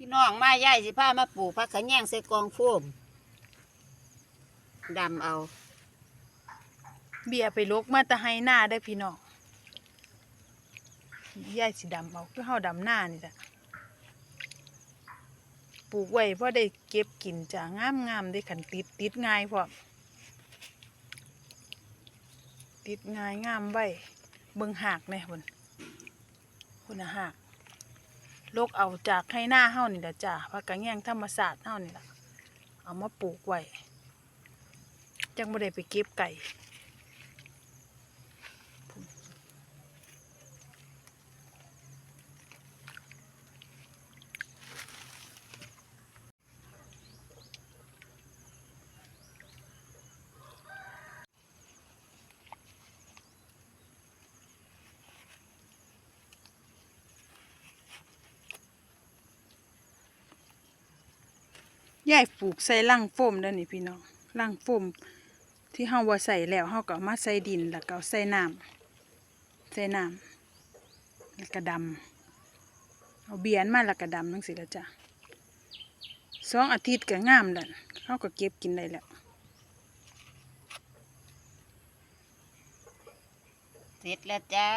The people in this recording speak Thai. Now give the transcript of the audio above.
พี่น้องมาย่ายสิพามาปลูกผักขะแยงใส่กองโฟมดำเอา เบียไปลกมาแตะไห้หน้าได้อพี่น้องยายสิดำเอาคือเฮาดำหน้านี่แหละปลูกไว้เพราะได้เก็บกินจ้างามงามๆได้ขันติดติดง่ายพร้อมติดง่ายงามไว้เบิ่งหากแน่พุ่นพุ่นน่ะหาก ลกเอาจากให้หน้าเฮานี่แหละจ้าผักกะแยงธรรมศาสตร์เฮานี่แหละเอามาปลูกไว้จังบ่ได้ไปเก็บไก่ ยายปลูกใส่ลังโฟมเด้อนี่พี่น้องลังโฟมที่เฮาว่าใส่แล้วเฮาก็เอามาใส่ดินแล้วก็เอาใส่น้ำใส่น้ำแล้วก็ดำเอาเบียนมาแล้วก็ดำจังซี่ละจ้ะสองอาทิตย์ก็งามแล้วเฮาก็เก็บกินได้แล้วเสร็จแล้วจ้า